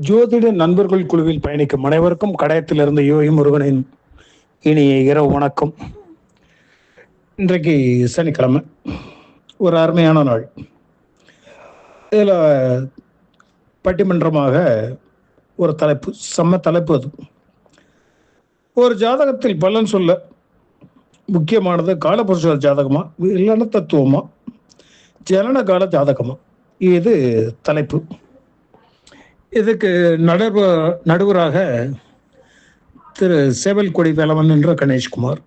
ஜோதிட நண்பர்கள் குழுவில் பயணிக்கும் அனைவருக்கும் கடையத்திலிருந்து யோகி முருகனின் இனிய இரவு வணக்கம். இன்றைக்கு சனிக்கிழமை. ஒரு அருமையான நாள். இதில் பட்டிமன்றமாக ஒரு தலைப்பு செம்ம தலைப்பு அது. ஒரு ஜாதகத்தில் பலன் சொல்ல முக்கியமானது காலபுருஷ ஜாதகமா இல்லைன்னா தத்துவமா ஜனன கால ஜாதகமா? இது தலைப்பு. இதுக்கு நடுவ நடுவராக திரு சேவல்கொடி வேலவன் என்ற கணேஷ்குமார்.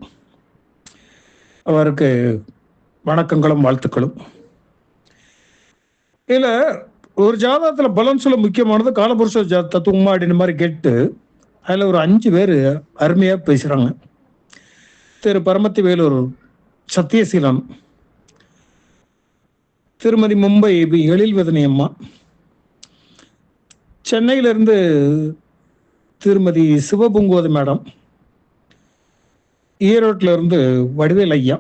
அவருக்கு வணக்கங்களும் வாழ்த்துக்களும். இதில் ஒரு ஜாதகத்தில் பலன் சொல்ல முக்கியமானது காலபுருஷ ஜா தத்துவமா அப்படின்னு மாதிரி கேட்டு அதில் ஒரு அஞ்சு பேர் அருமையாக பேசுகிறாங்க திரு பரமத்தி வேலூர் சத்தியசீலன் திருமதி மும்பை பி எழில்வதனி அம்மா சென்னையிலிருந்து திருமதி சிவபுங்கோதி மேடம் ஈரோட்டில் இருந்து வடிவேல் ஐயா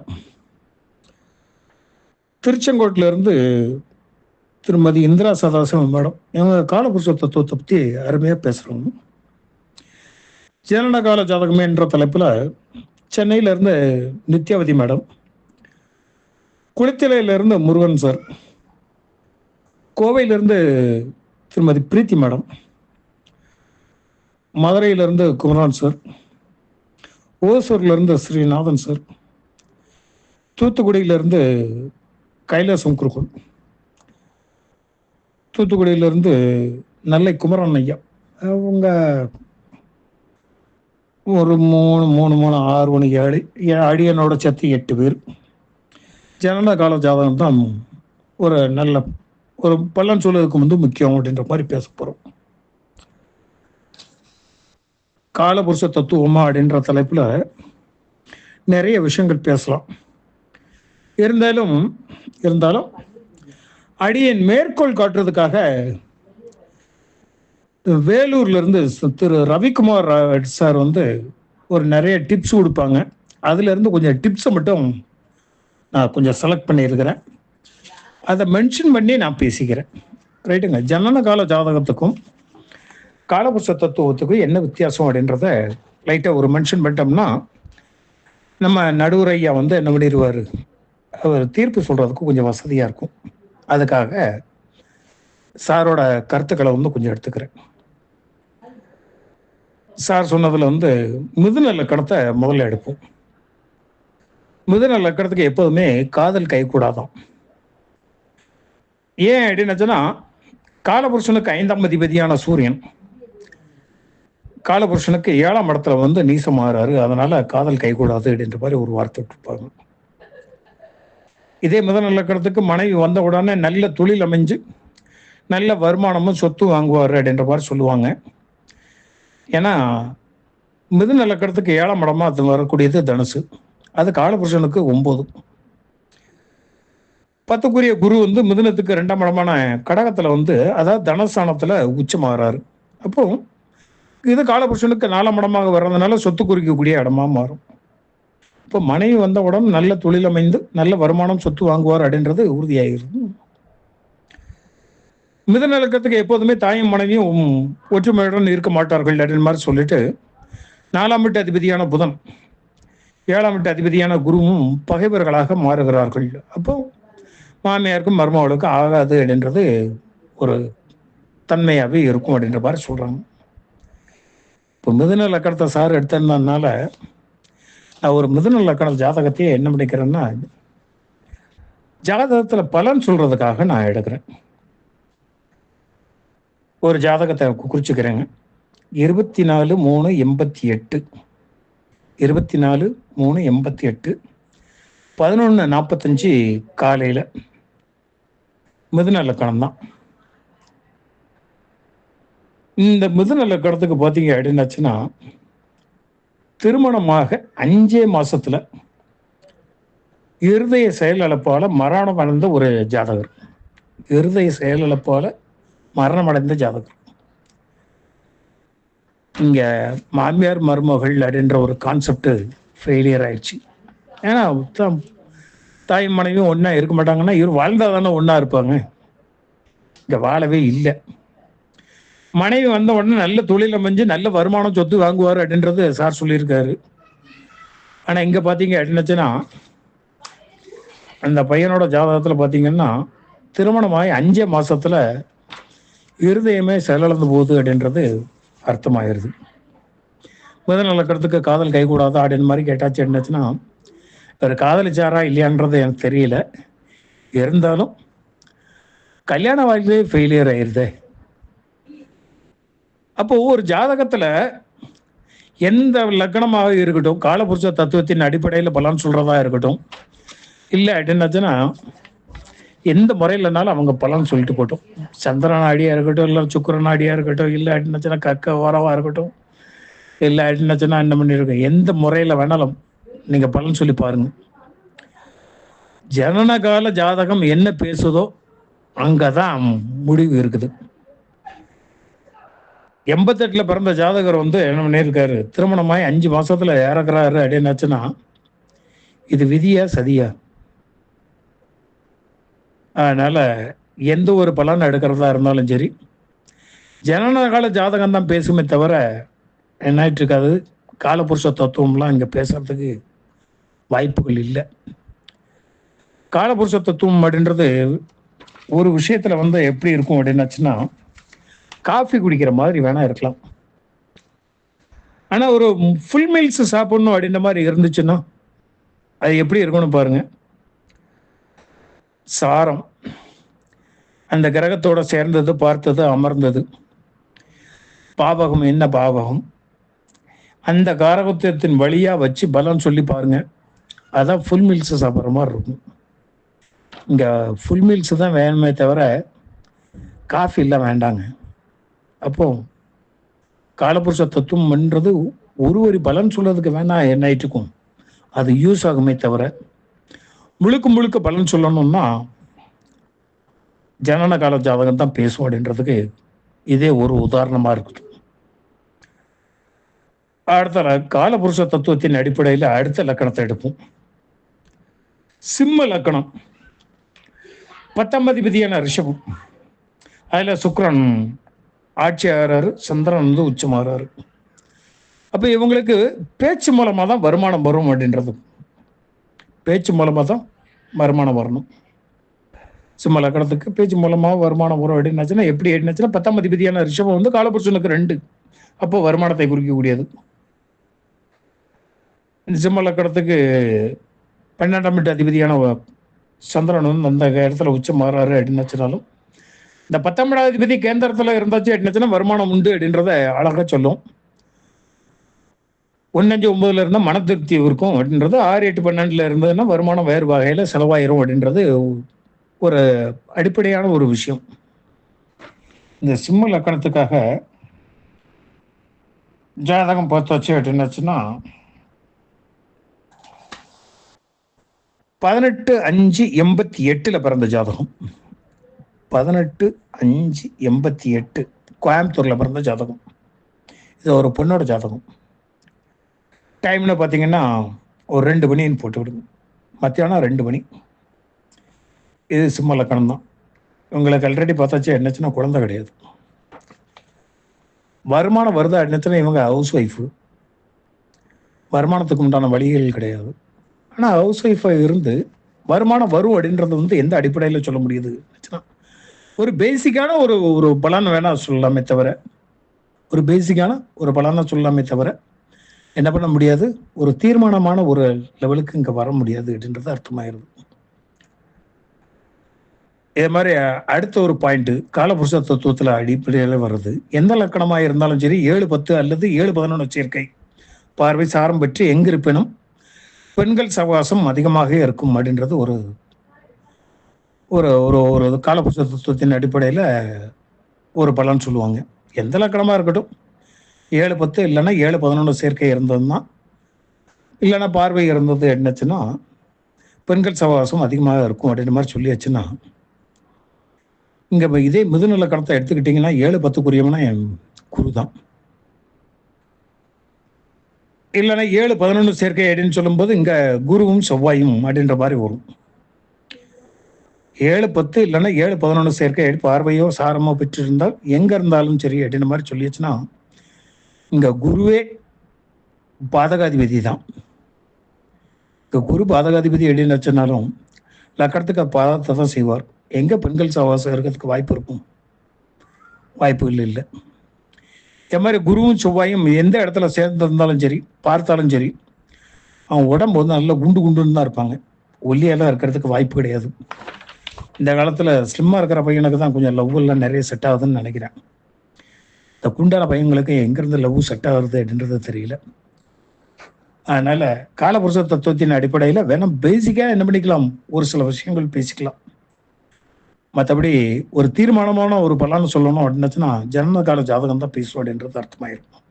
திருச்செங்கோட்டிலிருந்து திருமதி இந்திரா சதாசிவம் மேடம் இவங்க காலபுருஷ தத்துவத்தை பற்றி அருமையாக பேசுகிறோம் ஜனனகால ஜாதகமே என்ற தலைப்பில் சென்னையிலேருந்து நித்யாவதி மேடம் குளித்தலையிலேருந்து முருகன் சார் கோவையிலேருந்து திருமதி பிரீத்தி மேடம் மதுரையிலேருந்து குமரான் சார் ஓசூர்லேருந்து ஸ்ரீநாதன் சார் தூத்துக்குடியிலேருந்து கைலாசம் குருகுல் தூத்துக்குடியிலேருந்து நெல்லை குமரன் ஐயா. அவங்க ஒரு மூணு மூணு மூணு ஆறு மணி ஏழு அடியனோட சேர்த்து எட்டு பேர். ஜனன கால ஜாதகம் தான் ஒரு நல்ல ஒரு பள்ளம் சூழலுக்கு வந்து முக்கியம் அப்படின்ற மாதிரி பேச போகிறோம் காலபுருஷ தத்துவமா அப்படின்ற தலைப்பில் நிறைய விஷயங்கள் பேசலாம். இருந்தாலும் இருந்தாலும் அடியின் மேற்கோள் காட்டுறதுக்காக வேலூர்ல இருந்து திரு ரவிக்குமார் சார் வந்து ஒரு நிறைய டிப்ஸ் கொடுப்பாங்க. அதுல இருந்து கொஞ்சம் டிப்ஸை மட்டும் நான் கொஞ்சம் செலக்ட் பண்ணியிருக்கிறேன். அதை மென்ஷன் பண்ணி நான் பேசிக்கிறேன். ரைட்டுங்க ஜனன கால ஜாதகத்துக்கும் காலபுருஷ தத்துவத்துக்கும் என்ன வித்தியாசம் அப்படின்றத லைட்டாக ஒரு மென்ஷன் பண்ணிட்டோம்னா நம்ம நடுவர் ஐயா வந்து என்ன பண்ணிடுவார் அவர் தீர்ப்பு சொல்கிறதுக்கு கொஞ்சம் வசதியாக இருக்கும். அதுக்காக சாரோட கருத்துக்களை வந்து கொஞ்சம் எடுத்துக்கிறேன். சார் சொன்னதில் வந்து மிதுன இலக்கணத்தை முதல்ல எடுப்போம். மிதுன லக்கணத்துக்கு எப்போதுமே காதல் கைகூடாதான். ஏன் அப்படின்னு அப்படின்னாச்சுன்னா காலபுருஷனுக்கு ஐந்தாம் அதிபதியான சூரியன். காலபுருஷனுக்கு ஏழாம் இடத்துல வந்து நீசமாகறாரு அதனால காதல் கைகூடாது அப்படின்ற மாதிரி ஒரு வார்த்தை விட்டுருப்பாங்க. இதே முதல் லக்கணத்துக்கு மனைவி வந்த உடனே நல்ல தொழில் அமைஞ்சு நல்ல வருமானமும் சொத்து வாங்குவார் அப்படின்ற மாதிரி சொல்லுவாங்க. ஏன்னா மிதுநலக்கடத்துக்கு ஏழாம் இடமா அது வரக்கூடியது தனுசு. அது காலபுருஷனுக்கு ஒம்பது. பத்துக்குரிய குரு வந்து மிதுனத்துக்கு ரெண்டாம் இடமான கடகத்துல வந்து அதாவது தனஸ்தானத்துல உச்சமாகறாரு. அப்போ இது காலபுருஷனுக்கு நாலாம் இடமாக வர்றதுனால சொத்து குறிக்கக்கூடிய இடமா மாறும். இப்போ மனைவி வந்த உடம்பு நல்ல தொழில் அமைந்து நல்ல வருமானம் சொத்து வாங்குவார் அப்படின்றது உறுதியாகிறது. மிதநலக்கத்துக்கு எப்போதுமே தாயும் மனைவியும் ஒற்றுமையுடன் இருக்க மாட்டார்கள் அப்படின்னு மாதிரி சொல்லிட்டு நாலாம் வீட்டு அதிபதியான புதன் ஏழாம் வீட்டு அதிபதியான குருவும் பகைவர்களாக மாறுகிறார்கள். அப்போ மாமியாருக்கும் மருமகளுக்கும் ஆகாது அப்படின்றது ஒரு தன்மையாகவே இருக்கும் அப்படின்ற மாதிரி சொல்கிறாங்க இப்போ மிதுன லக்கணத்தை சார் எடுத்ததுனால நான் ஒரு மிதுன லக்கண ஜாதகத்தையே என்ன பண்ணிக்கிறேன்னா ஜாதகத்தில் பலன் சொல்கிறதுக்காக நான் எடுக்கிறேன். ஒரு ஜாதகத்தை குறிச்சுக்கிறேங்க. இருபத்தி நாலு மூணு எண்பத்தி எட்டு. இருபத்தி நாலு மூணு எண்பத்தி எட்டு. பதினொன்று நாற்பத்தஞ்சு காலையில். மிதுன லக்கணம் தான் இந்த மிதுன லக்கணத்துக்கு பார்த்தீங்க அப்படின்னாச்சுன்னா திருமணமாக அஞ்சே மாசத்துல இருதய செயலிழப்பால மரணம் அடைந்த ஒரு ஜாதகர். இருதய செயலிழப்பால மரணம் அடைந்த ஜாதகர். இங்க மாமியார் மருமகள் அப்படின்ற ஒரு கான்செப்ட் ஃபெயிலியர் ஆயிடுச்சு. ஏன்னா தாய் மனைவியும் ஒன்றா இருக்க மாட்டாங்கன்னா இவர் வாழ்ந்தா தானே ஒன்றா இருப்பாங்க. இங்கே வாழவே இல்லை. மனைவி வந்த உடனே நல்ல தொழில் அமைஞ்சு நல்ல வருமானம் சொத்து வாங்குவார் அப்படின்றது சார் சொல்லியிருக்காரு. ஆனால் இங்கே பார்த்தீங்க அப்படின்னுச்சுன்னா அந்த பையனோட ஜாதகத்தில் பார்த்தீங்கன்னா திருமணமாகி அஞ்சே மாதத்தில் இருதயமே செயலிழந்து போகுது அப்படின்றது அர்த்தமாயிருது. முதல் நடக்கிறதுக்கு காதல் கைகூடாதா அப்படின்னு மாதிரி கேட்டாச்சு என்னச்சுன்னா இவர் காதலிச்சாரா இல்லையான்றது எனக்கு தெரியல. இருந்தாலும் கல்யாண வாழ்க்கையே ஃபெயிலியர் ஆயிருதே. அப்போ ஒரு ஜாதகத்தில் எந்த லக்னமாக இருக்கட்டும் காலபுருஷ தத்துவத்தின் அடிப்படையில் பலன் சொல்கிறதா இருக்கட்டும் இல்லை அப்படின்னாச்சுன்னா எந்த முறையிலனாலும் அவங்க பலன் சொல்லிட்டு போட்டோம். சந்திர நாடியா இருக்கட்டும் இல்லை சுக்கரன் நாடியா இருக்கட்டும் இல்லை அப்படின்னாச்சுன்னா கக்க ஓரவாக இருக்கட்டும் இல்லை அப்படின்னாச்சுன்னா என்ன பண்ணிருக்கோம்? எந்த முறையில் வேணாலும் நீங்க பலன் சொல்லி பாருங்க. ஜனனகால ஜாதகம் என்ன பேசுதோ அங்கதான் முடிவு இருக்குது. எண்பத்தெட்டுல பிறந்த ஜாதகர் வந்து என்ன பண்ணியிருக்காரு? திருமணமாய் அஞ்சு மாசத்துல இறக்குறாரு அப்படின்னாச்சுன்னா இது விதியா சதியா? அதனால எந்த ஒரு பலன் எடுக்கிறதா இருந்தாலும் சரி ஜனனகால ஜாதகம் தான் பேசுமே தவிர என்னாயிட்டு இருக்காது? காலபுருஷ தத்துவம்லாம் இங்க பேசுறதுக்கு வாய்ப்புகள் இல்லை. காலபுருஷ தத்துவம் அப்படின்றது ஒரு விஷயத்துல வந்து எப்படி இருக்கும் அப்படின்னாச்சுன்னா காஃபி குடிக்கிற மாதிரி வேணா இருக்கலாம். ஆனா ஒரு ஃபுல் மீல்ஸ் சாப்பிடணும் அப்படின்ற மாதிரி இருந்துச்சுன்னா அது எப்படி இருக்கணும் பாருங்க. சாரம். அந்த கிரகத்தோட சேர்ந்தது பார்த்தது அமர்ந்தது. பாவகம் என்ன பாவகம்? அந்த காரகத்தின் வழியாக வச்சு பலம் சொல்லி பாருங்கள் அதான் ஃபுல் மீல்ஸ் சாப்பிட்ற மாதிரி இருக்கும். இங்க ஃபுல் மீல்ஸ் தான் வேணுமே தவிர காஃபி எல்லாம் வேண்டாங்க. அப்போ காலபுருஷ தத்துவம்ன்றது ஒரு ஒரு பலன் சொல்றதுக்கு வேணா என்ன ஆயிட்டுக்கும் அது யூஸ் ஆகுமே தவிர முழுக்க முழுக்க பலன் சொல்லணும்னா ஜனன கால ஜாதகம் தான் பேசும் அப்படின்றதுக்கு இதே ஒரு உதாரணமா இருக்குது. அடுத்த காலபுருஷ தத்துவத்தின் அடிப்படையில் அடுத்த லக்கணத்தை எடுப்போம். சிம்ம லக்கணம். பத்தாம் அதிபதியான ரிஷபம் அதில் சுக்ரன் ஆட்சி ஆகிறாரு சந்திரன் வந்து உச்சமாறாரு அப்போ இவங்களுக்கு பேச்சு மூலமாக தான் வருமானம் வரும் அப்படின்றது. பேச்சு மூலமாக தான் வருமானம் வரணும். சிம்ம லக்கணத்துக்கு பேச்சு மூலமாக வருமானம் வரும் அப்படின்னாச்சுன்னா எப்படி அப்படின்னாச்சுன்னா பத்தாம் அதிபதியான ரிஷபம் வந்து காலபுருஷனுக்கு ரெண்டு. அப்போ வருமானத்தை குறிக்கக்கூடியது. இந்த சிம்ம லக்கணத்துக்கு பன்னெண்டாம் வீட்டு அதிபதியான சந்திரன் வந்து அந்த இடத்துல உச்சம் மாறாரு அப்படின்னாச்சுனாலும் இந்த பத்தொன்பதாம் அதிபதி கேந்திரத்தில் இருந்தாச்சு அப்படின்னா வருமானம் உண்டு அப்படின்றத அழகாக சொல்லும். ஒன்னஞ்சு ஒன்பதுல இருந்தால் மன திருப்தி இருக்கும் அப்படின்றது ஆறு எட்டு பன்னெண்டுல இருந்ததுன்னா வருமானம் வேறு வகையில் செலவாயிரும் அப்படின்றது ஒரு அடிப்படையான ஒரு விஷயம். இந்த சிம்ம லக்கணத்துக்காக ஜாதகம் பார்த்தாச்சு அப்படின்னாச்சுன்னா பதினெட்டு அஞ்சு எண்பத்தி எட்டில் பிறந்த ஜாதகம். பதினெட்டு அஞ்சு எண்பத்தி எட்டு கோயம்புத்தூரில் பிறந்த ஜாதகம். இது ஒரு பொண்ணோட ஜாதகம். டைம்னு பார்த்தீங்கன்னா ஒரு ரெண்டு மணின்னு போட்டு விடுங்க மத்தியானம் ரெண்டு மணி. இது சிம்ம லக்கணம் தான். இவங்களுக்கு ஆல்ரெடி பார்த்தாச்சு என்னச்சுன்னா குழந்தை கிடையாது. வருமானம் வருதா என்னச்சுன்னா இவங்க ஹவுஸ் ஒய்ஃபு வருமானத்துக்கு உண்டான வழிகள் கிடையாது. ஆனால் ஹவுஸ் ஒய்ஃபாக இருந்து வருமானம் வரும் அப்படின்றது வந்து எந்த அடிப்படையில் சொல்ல முடியுது? ஒரு பேசிக்கான ஒரு ஒரு பலன் வேணா சொல்லலாமே தவிர ஒரு பேசிக்கான ஒரு பலனை சொல்லலாமே தவிர என்ன பண்ண முடியாது? ஒரு தீர்மானமான ஒரு லெவலுக்கு இங்கே வர முடியாது அப்படின்றது அர்த்தமாயிருது. இதே மாதிரி அடுத்த ஒரு பாயிண்ட்டு காலபுருஷ தத்துவத்தில் அடிப்படையில் வருது எந்த லக்கணமாக இருந்தாலும் சரி ஏழு பத்து அல்லது ஏழு பதினொன்று சேர்க்கை பார்வை சாரம் பெற்று எங்கிருப்பினும் பெண்கள் சவகாசம் அதிகமாக இருக்கும் அப்படின்றது ஒரு ஒரு ஒரு ஒரு காலபுருஷ தத்துவத்தின் அடிப்படையில் ஒரு பலன் சொல்லுவாங்க. எந்த லக்கணமாக இருக்கட்டும். ஏழு பத்து இல்லைன்னா ஏழு பதினொன்று சேர்க்கை இருந்ததுன்னா இல்லைன்னா பார்வை இருந்தது என்னச்சுன்னா பெண்கள் சவகாசம் அதிகமாக இருக்கும் அப்படின்ற மாதிரி சொல்லியாச்சுன்னா இங்கே இதே மிதுநல கணத்தை எடுத்துக்கிட்டிங்கன்னா ஏழு பத்துக்குரியவனா என் குரு தான். இல்லைன்னா ஏழு பதினொன்று சேர்க்கை அப்படின்னு சொல்லும்போது இங்கே குருவும் செவ்வாயும் அப்படின்ற மாதிரி வரும். ஏழு பத்து இல்லைன்னா ஏழு பதினொன்று சேர்க்கை பார்வையோ சாரமோ பெற்றிருந்தால் எங்கே இருந்தாலும் சரி அப்படின்ற மாதிரி சொல்லியாச்சுன்னா இங்கே குருவே பாதகாதிபதி தான் இங்கே குரு பாதகாதிபதி அப்படின்னு வச்சுனாலும் லக்கணத்துக்கு பாதத்தை தான் செய்வார். எங்கே பெண்கள் சவாசம் இருக்கிறதுக்கு வாய்ப்பு இருக்கும்? வாய்ப்புகள் இல்லை. இந்த மாதிரி குருவும் செவ்வாயும் எந்த இடத்துல சேர்ந்திருந்தாலும் சரி பார்த்தாலும் சரி அவன் உடம்பு வந்து நல்லா குண்டு குண்டுன்னு தான் இருப்பாங்க. ஒல்லியெல்லாம் இருக்கிறதுக்கு வாய்ப்பு கிடையாது. இந்த காலத்தில் ஸ்லிம்மாக இருக்கிற பையனுக்கு தான் கொஞ்சம் லவ்வெல்லாம் நிறைய செட் ஆகுதுன்னு நினைக்கிறேன். இந்த குண்டான பையங்களுக்கு எங்கேருந்து லவ் செட் ஆகுறது அப்படின்றது தெரியல. அதனால காலபுருஷ தத்துவத்தின் அடிப்படையில் வேணும் பேசிக்காக என்ன பண்ணிக்கலாம்? ஒரு சில விஷயங்கள் பேசிக்கலாம். மற்றபடி ஒரு தீர்மானமான ஒரு பலன்னு சொல்லணும் அப்படின்னுச்சுன்னா ஜனனகால ஜாதகம் தான் பேசுவோம் அப்படின்றது அர்த்தமாயிருக்கும்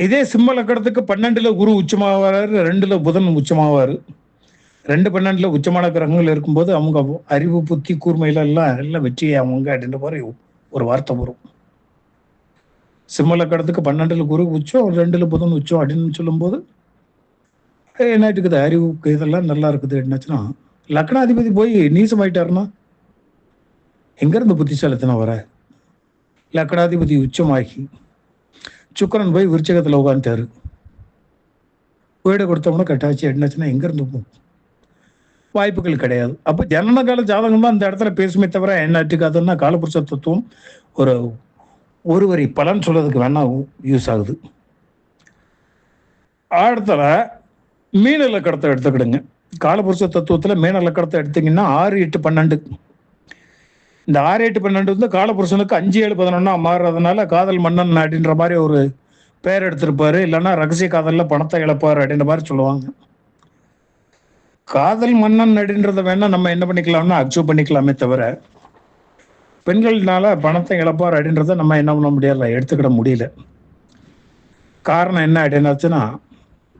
இதே சிம்ம லக்கணத்துக்கு பன்னெண்டுல குரு உச்சமாவாரு ரெண்டுல புதன் உச்சமாவாரு. ரெண்டு பன்னெண்டுல உச்சமான கிரகங்கள் இருக்கும்போது அவங்க அறிவு புத்தி கூர்மையில எல்லாம் எல்லாம் வெற்றி அவங்க அப்படின்ற மாதிரி ஒரு வார்த்தை வரும். சிம்ம லக்கணத்துக்கு பன்னெண்டுல குரு உச்சம் ரெண்டுல புதன் உச்சம் அப்படின்னு சொல்லும்போது என்ன இருக்குது அறிவுக்கு இதெல்லாம் நல்லா இருக்குது என்னாச்சுன்னா லக்னாதிபதி போய் நீசமாயிட்டாருன்னா எங்கேருந்து புத்திசாலித்தனம் வர? லக்னாதிபதி உச்சமாகி சுக்கரன் போய் விருச்சகத்தில் உட்காந்துட்டாரு வீடு கொடுத்தோம்னா கட்டாச்சு என்னாச்சுன்னா எங்கேருந்து வாய்ப்புகள் கிடையாது. அப்போ ஜனன கால ஜாதகம் தான் அந்த இடத்துல பேசுமே தவிர என்ன அட்டுக்காதுன்னா காலபுருஷ தத்துவம் ஒரு ஒரு வரி பலன் சொல்றதுக்கு வேணா யூஸ் ஆகுது. அடுத்தல மீன இலக்கணத்தை எடுத்துக்கிடுங்க. காலபுருஷ தத்துவத்துல மேன லக்கணத்தை எடுத்தீங்கன்னா ஆறு எட்டு பன்னெண்டு. இந்த ஆறு எட்டு பன்னெண்டு வந்து காலபுருஷனுக்கு அஞ்சு ஏழு பதினொன்னா மாறுறதுனால காதல் மன்னன் அப்படின்ற மாதிரி ஒரு பேர் எடுத்திருப்பாரு. இல்லைன்னா ரகசிய காதலில் பணத்தை இழப்பார் அப்படின்ற மாதிரி சொல்லுவாங்க. காதல் மன்னன் அப்படின்றத வேணா நம்ம என்ன பண்ணிக்கலாம்னா அக்சூவ் பண்ணிக்கலாமே தவிர பெண்கள்னால பணத்தை இழப்பார் அப்படின்றத நம்ம என்ன பண்ண முடியல எடுத்துக்கிட முடியல. காரணம் என்ன அப்படின்னாச்சுன்னா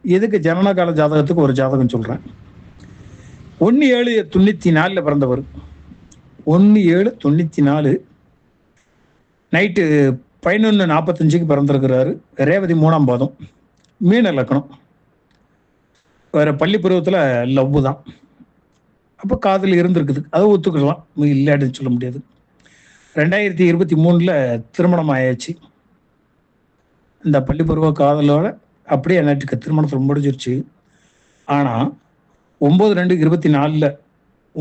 எதுக்கு ஜனனகால ஜாதகத்துக்கு ஒரு ஜாதகம் சொல்றேன். ஒன்று ஏழு தொண்ணூத்தி நாலில் பிறந்தவர். ஒன்று ஏழு தொண்ணூத்தி நாலு. நைட்டு பதினொன்று நாற்பத்தஞ்சுக்கு பிறந்திருக்கிறாரு. ரேவதி மூணாம் பாதம். மீன இலக்கணம் வேறு பள்ளி பருவத்தில் லவ் தான். அப்போ காதல் இருந்திருக்குது. அதை ஒத்துக்கலாம். இல்லை சொல்ல முடியாது. ரெண்டாயிரத்தி இருபத்தி மூணில் திருமணம் ஆயாச்சு. இந்த பள்ளி பருவ காதலோட அப்படியே நேற்றுக்கு திருமணத்தில் முடிஞ்சிருச்சு. ஆனால் ஒம்பது ரெண்டு இருபத்தி நாலில்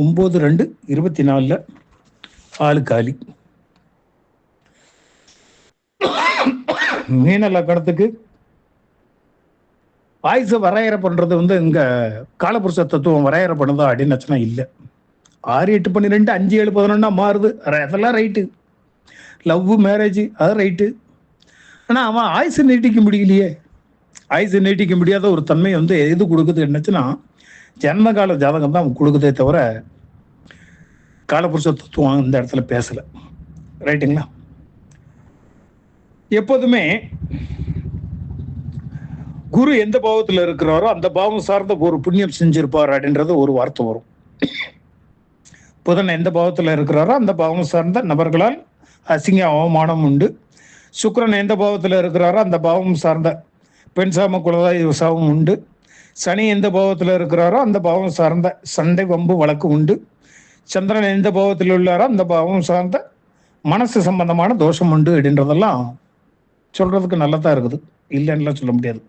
ஒம்பது ரெண்டு இருபத்தி நாலில் ஆளு காலி. மீன லக்கணத்துக்கு ஆயுச வரையறை பண்ணுறது வந்து இங்கே காலபுருஷ தத்துவம் வரையறை பண்ணுதா அப்படின்னு வச்சுனா இல்லை. ஆறு எட்டு பன்னிரெண்டு அஞ்சு ஏழு பதினொன்னா மாறுது. அதெல்லாம் ரைட்டு. லவ் மேரேஜ் அது ரைட்டு. ஆனால் அவன் ஆயுசு நீட்டிக்க முடியலையே. ஆயுசு நீட்டிக்க முடியாத ஒரு தன்மை வந்து எது கொடுக்குது என்னச்சுன்னா ஜன்மகால ஜாதகம் தான் கொடுக்குதே தவிர காலபுருஷ தத்துவம் இந்த இடத்துல பேசல. ரைட்டுங்களா எப்போதுமே குரு எந்த பாவத்தில் இருக்கிறாரோ அந்த பாவம் சார்ந்த ஒரு புண்ணியம் செஞ்சிருப்பார் அப்படின்றது ஒரு வார்த்தை வரும். புதன் எந்த பாவத்தில் இருக்கிறாரோ அந்த பாவம் சார்ந்த நபர்களால் அசிங்க அவமானம் உண்டு. சுக்கரன் எந்த பாவத்தில் இருக்கிறாரோ அந்த பாவம் சார்ந்த பெண் சாம குலதாய் சாபம் உண்டு. சனி எந்த பாவத்தில் இருக்கிறாரோ அந்த பாவம் சார்ந்த சண்டை வம்பு வழக்கு உண்டு. சந்திரன் எந்த பாவத்தில் உள்ளாரோ அந்த பாவம் சார்ந்த மனசு சம்பந்தமான தோஷம் உண்டு அப்படின்றதெல்லாம் சொல்றதுக்கு நல்லதா இருக்குது. இல்லைன்னுலாம் சொல்ல முடியாது.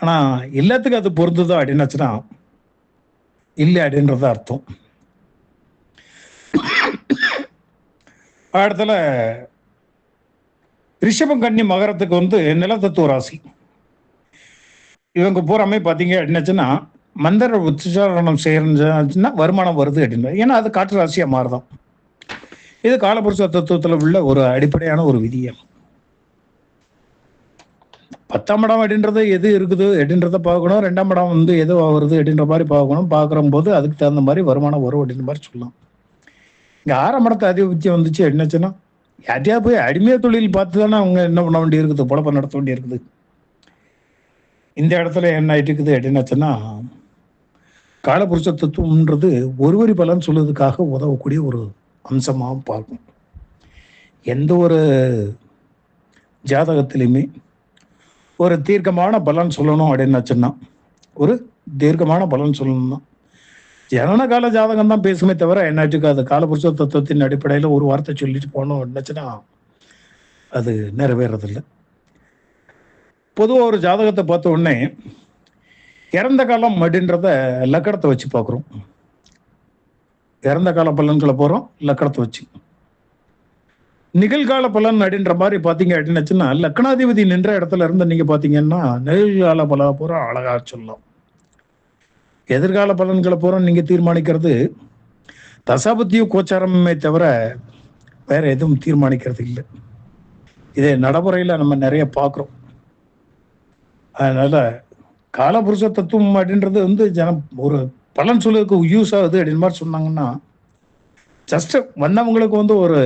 ஆனா எல்லாத்துக்கும் அது பொருந்துதோ அப்படின்னாச்சுன்னா இல்லை அப்படின்றது அர்த்தம். இடத்துல ரிஷபம் கன்னி மகரத்துக்கு வந்து நிலத்தத்துவ ராசி. இவங்க பூராமே பார்த்தீங்க அப்படின்னாச்சுன்னா மந்திர உச்சாரணம் செய்யறதுன்னா வருமானம் வருது அப்படின்னு ஏன்னா அது காற்று ராசியா மாறுதான். இது காலபுருஷ தத்துவத்தில் உள்ள ஒரு அடிப்படையான ஒரு விதியம் பத்தாம் இடம் அப்படின்றது எது இருக்குது அப்படின்றத பார்க்கணும். ரெண்டாம் இடம் வந்து எது வருது அப்படின்ற மாதிரி பார்க்கணும். பார்க்குற போது அதுக்கு தகுந்த மாதிரி வருமானம் வரும் அப்படின்ற மாதிரி சொல்லலாம். இங்கே ஆறாம் இடத்து அதிபத்தியம் வந்துச்சு என்னச்சுன்னா யார்ட்டையா போய் அடிமைய தொழில் பார்த்து தானே அவங்க என்ன பண்ண வேண்டியிருக்குது? பொழப்ப நடத்த வேண்டியிருக்குது. இருக்குது இந்த இடத்துல என்ன ஆயிட்டு இருக்குது அப்படின்னாச்சுன்னா காலபுருஷ தத்துவம்ன்றது ஒருவரி பலன் சொல்லுவதுக்காக உதவக்கூடிய ஒரு அம்சமாக பார்க்கும். எந்த ஒரு ஜாதகத்திலையுமே ஒரு தீர்க்கமான பலன் சொல்லணும் அப்படின்னாச்சுன்னா ஒரு தீர்க்கமான பலன் சொல்லணும்னா ஜனன கால ஜாதகம் தான் பேசுமே தவிர என்னாச்சுக்கு அது காலபுருஷ தத்துவத்தின் அடிப்படையில் ஒரு வார்த்தை சொல்லிட்டு போனோம் அப்படின்னாச்சுன்னா அது நிறைவேறதில்லை. பொதுவாக ஒரு ஜாதகத்தை பார்த்த உடனே இறந்த காலம் அப்படின்றத லக்கணத்தை வச்சு பார்க்குறோம். இறந்த கால பலன்களை போகிறோம் லக்கணத்தை வச்சு. நிகழ்கால பலன் அப்படின்ற மாதிரி பார்த்தீங்க அப்படின்னுச்சுன்னா லக்னாதிபதி நின்ற இடத்துல இருந்து நீங்கள் பார்த்தீங்கன்னா நிகழ்கால பலன் பூரா அழகா சொல்லலாம். எதிர்கால பலன்களை பூரா நீங்கள் தீர்மானிக்கிறது தசாபத்திய கோச்சாரமே தவிர வேற எதுவும் தீர்மானிக்கிறது இல்லை. இதை நடைமுறையில் நம்ம நிறைய பார்க்குறோம். அதனால காலபுருஷ தத்துவம் அப்படின்றது வந்து ஜனம் ஒரு பலன் சொல்லுக்கு யூஸ் ஆகுது அப்படின்னு மாதிரி சொன்னாங்கன்னா ஜஸ்ட் வந்தவங்களுக்கு வந்து ஒரு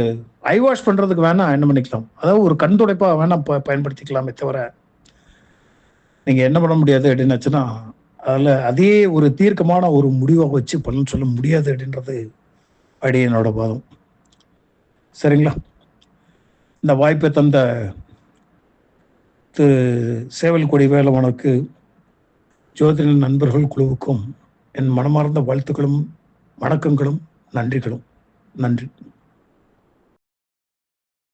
ஐ வாஷ் பண்ணுறதுக்கு வேணால் என்ன பண்ணிக்கலாம். அதாவது ஒரு கண் துடைப்பாக வேணால் ப- பயன்படுத்திக்கலாமே தவிர நீங்கள் என்ன பண்ண முடியாது அப்படின்னாச்சுன்னா அதில் அதே ஒரு தீர்க்கமான ஒரு முடிவாக வச்சு பலன் சொல்ல முடியாது அப்படின்றது அப்படி என்னோட வாதம் சரிங்களா? இந்த வாய்ப்பை தந்த திரு சேவல் கொடி வேலவனுக்கு ஜோதிட நண்பர்கள் குழுவுக்கும் என் மனமார்ந்த வாழ்த்துக்களும் வணக்கங்களும் நன்றிகளும். நன்றி.